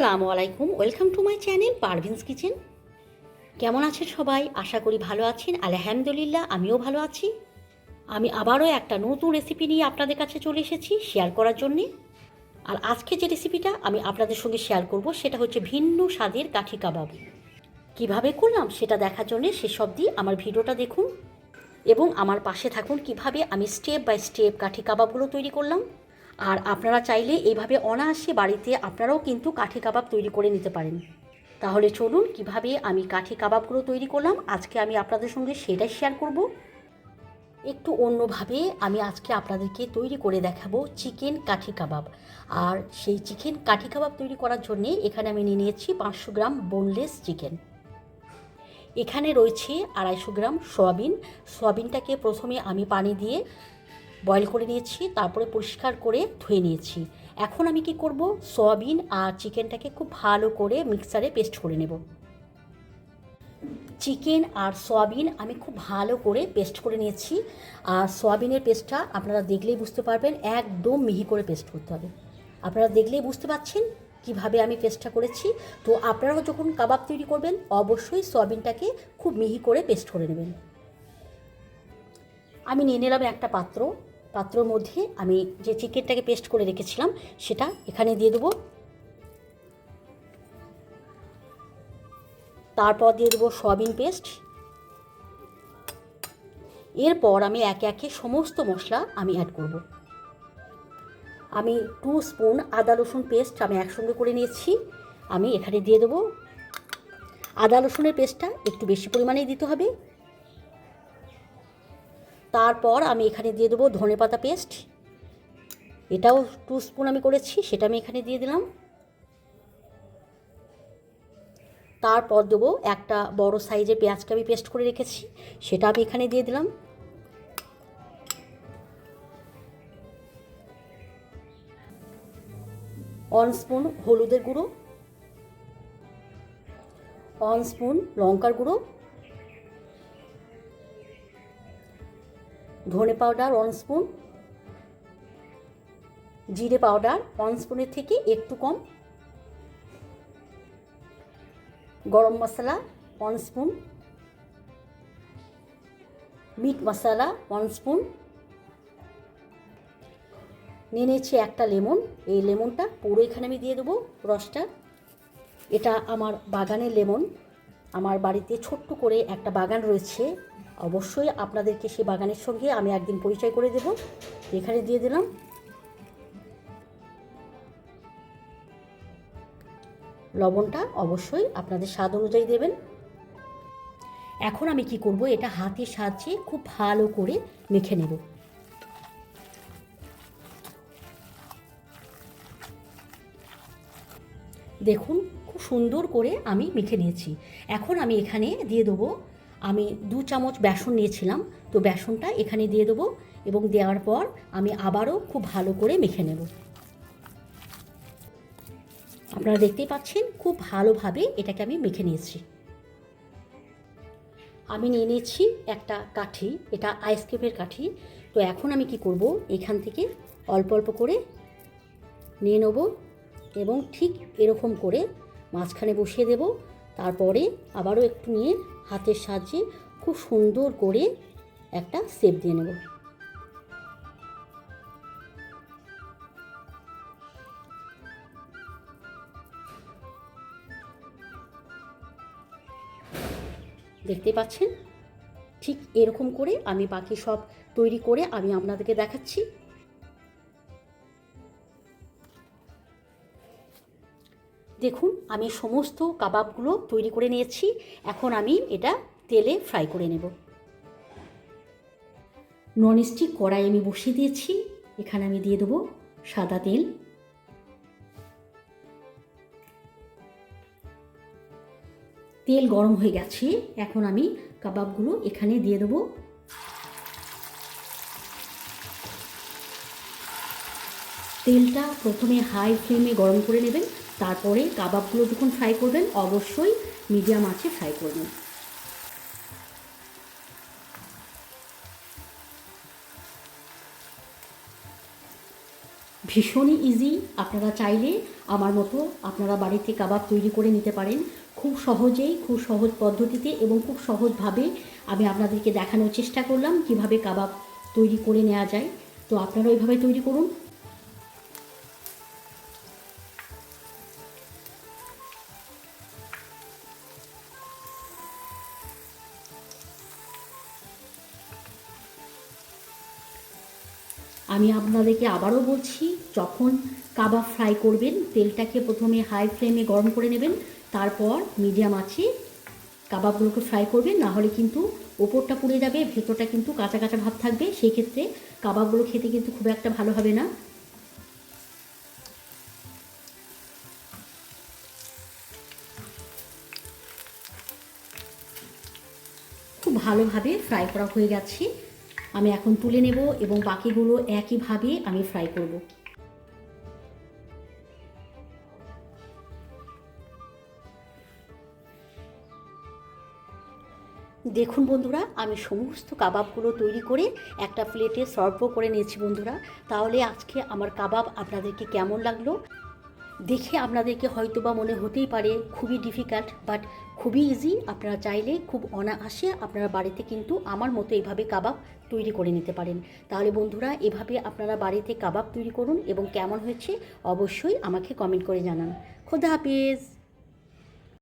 আসসালামু আলাইকুম। Welcome to my channel Parvin's kitchen কেমন আছেন সবাই? আশা করি ভালো আছেন। আলহামদুলিল্লাহ, আমিও ভালো আছি। আমি আবারও একটা নতুন রেসিপি নিয়ে আপনাদের কাছে চলে এসেছি শেয়ার করার জন্যে। আর আজকে যে রেসিপিটা আমি আপনাদের সঙ্গে শেয়ার করব, সেটা হচ্ছে ভিন্ন স্বাদের কাঠি কাবাব। কীভাবে করলাম সেটা দেখার জন্য সেসব দিয়ে আমার ভিডিওটা দেখুন। এবং আমার পাশে থাকুন কীভাবে আমি স্টেপ বাই স্টেপ কাঠি কাবাবগুলো তৈরি করলাম। আর আপনারা চাইলে এইভাবে অনায়াসে বাড়িতে আপনারাও কিন্তু কাঠি কাবাব তৈরি করে নিতে পারেন। তাহলে চলুন কীভাবে আমি কাঠি কাবাবগুলো তৈরি করলাম, আজকে আমি আপনাদের সঙ্গে সেটাই শেয়ার করব। একটু অন্যভাবে আমি আজকে আপনাদেরকে তৈরি করে দেখাবো চিকেন কাঠি কাবাব। আর সেই চিকেন কাঠি কাবাব তৈরি করার জন্যে এখানে আমি নিয়ে নিয়েছি পাঁচশো গ্রাম বোনলেস চিকেন এখানে রয়েছে আড়াইশো গ্রাম সয়াবিন। সয়াবিনটাকে প্রথমে আমি পানি দিয়ে বয়েল করে নিয়েছি, তারপরে পরিষ্কার করে ধুয়ে নিয়েছি। এখন আমি কি করব? সয়াবিন আর চিকেনটাকে খুব ভালো করে মিক্সারে পেস্ট করে নেব। চিকেন আর সয়াবিন আমি খুব ভালো করে পেস্ট করে নিয়েছি। আর সয়াবিনের পেস্টটা আপনারা দেখলেই বুঝতে পারবেন, একদম মিহি করে পেস্ট করতে হবে। আপনারা দেখলেই বুঝতে পারছেন কীভাবে আমি পেস্টটা করেছি। তো আপনারাও যখন কাবাব তৈরি করবেন, অবশ্যই সয়াবিনটাকে খুব মিহি করে পেস্ট করে নেবেন। আমি নিয়ে নিলাম একটা পাত্র। পাত্রর মধ্যে আমি যে চিকেনটাকে পেস্ট করে রেখেছিলাম, সেটা এখানে দিয়ে দেবো। তারপর দিয়ে দেবো সয়াবিন পেস্ট। এরপর আমি একে একে সমস্ত মশলা আমি অ্যাড করব। আমি টু স্পুন আদা রসুন পেস্ট আমি একসঙ্গে করে নিয়েছি। আমি এখানে দিয়ে দেবো। আদা রসুনের পেস্টটা একটু বেশি পরিমাণেই দিতে হবে। তারপর আমি এখানে দিয়ে দেবো ধনে পাতা পেস্ট। এটাও টু স্পুন আমি করেছি, সেটা আমি এখানে দিয়ে দিলাম। তারপর দেবো একটা বড় সাইজের পেঁয়াজকে আমি পেস্ট করে রেখেছি, সেটা আমি এখানে দিয়ে দিলাম। ওয়ান স্পুন হলুদের গুঁড়ো, ওয়ান স্পুন লঙ্কার গুঁড়ো ধনে পাউডার ওয়ান স্পুন জিরে পাউডার ওয়ান স্পুনের থেকে একটু কম, গরম মশলা ওয়ান স্পুন মিট মশলা ওয়ান স্পুন নিয়ে নিয়েছি একটা লেমন। এই লেমনটা পুরো এখানে আমি দিয়ে দেবো রসটা। এটা আমার বাগানের লেমন। আমার বাড়িতে ছোট্ট করে একটা বাগান রয়েছে। অবশ্যই আপনাদেরকে সেই বাগানের সঙ্গে আমি একদিন পরিচয় করে দেব। এখানে দিয়ে দিলাম। লবণটা অবশ্যই আপনাদের স্বাদ অনুযায়ী দেবেন। এখন আমি কি করব, এটা হাতের সাহায্যে খুব ভালো করে মেখে নেব। দেখুন, খুব সুন্দর করে আমি মেখে নিয়েছি। এখন আমি এখানে দিয়ে দেবো আমি দু চামচ বেসন নিয়েছিলাম, তো বেসনটা এখানে দিয়ে দেবো এবং দেওয়ার পর আমি আবারও খুব ভালো করে মেখে নেব। আপনারা দেখতেই পাচ্ছেন খুব ভালোভাবে এটাকে আমি মেখে নিয়েছি। আমি নিয়ে নিয়েছি একটা কাঠি, এটা আইসক্রিমের কাঠি। তো এখন আমি কি করব, এখান থেকে অল্প অল্প করে নিয়ে নেব এবং ঠিক এরকম করে মাঝখানে বসিয়ে দেব। তারপরে আবারও একটু নিয়ে হাতের সাহায্যে খুব সুন্দর করে একটা শেপ দিয়ে নেব। দেখতে পাচ্ছেন? ঠিক এরকম করে আমি বাকি সব তৈরি করে আমি আপনাদেরকে দেখাচ্ছি। দেখুন, আমি সমস্ত কাবাবগুলো তৈরি করে নিয়েছি। এখন আমি এটা তেলে ফ্রাই করে নেব। ননস্টিক কড়াই আমি বসিয়ে দিয়েছি। এখানে আমি দিয়ে দেবো সাদা তেল। তেল গরম হয়ে গেছে। এখন আমি কাবাবগুলো এখানে দিয়ে দেবো। তেলটা প্রথমে হাই ফ্লেমে গরম করে নেবেন। তারপরে কাবাবগুলো যখন ফ্রাই করবেন, অবশ্যই মিডিয়াম আঁচে ফ্রাই করবেন। ভীষণই ইজি আপনারা চাইলে আমার মতো আপনারা বাড়িতে কাবাব তৈরি করে নিতে পারেন। খুব সহজেই, খুব সহজ পদ্ধতিতে এবং খুব সহজভাবে আমি আপনাদেরকে দেখানোর চেষ্টা করলাম কীভাবে কাবাব তৈরি করে নেওয়া যায়। তো আপনারা ওইভাবে তৈরি করুন। আমি আপনাদেরকে আবারও বলছি, যখন কাবাব ফ্রাই করবেন, তেলটাকে প্রথমে হাই ফ্লেমে গরম করে নেবেন, তারপর মিডিয়াম আছে কাবাবগুলোকে ফ্রাই করবেন না হলে কিন্তু ওপরটা পুড়ে যাবে, ভেতরটা কিন্তু কাঁচা কাঁচা ভাব থাকবে, সেই ক্ষেত্রে কাবাবগুলো খেতে কিন্তু খুব একটা ভালো হবে না। খুব ভালোভাবে ফ্রাই করা হয়ে গেছে। আমি এখন তুলে নেব এবং বাকিগুলো একইভাবে আমি ফ্রাই করব। দেখুন বন্ধুরা, আমি সমস্ত কাবাবগুলো তৈরি করে একটা প্লেটে সার্ভ করে নিয়েছি বন্ধুরা। তাহলে আজকে আমার কাবাব আপনাদেরকে কেমন লাগল? দেখে আপনাদেরকে হয়তো বা মনে হতেই পারে খুবই ডিফিকাল্ট বাট খুবই ইজি আপনারা চাইলে খুব অনায়াসে আপনারা বাড়িতে কিন্তু আমার মতো এইভাবে কাবাব তৈরি করে নিতে পারেন। তাহলে বন্ধুরা, এভাবে আপনারা বাড়িতে কাবাব তৈরি করুন এবং কেমন হয়েছে অবশ্যই আমাকে কমেন্ট করে জানান। খোদা হাফিজ!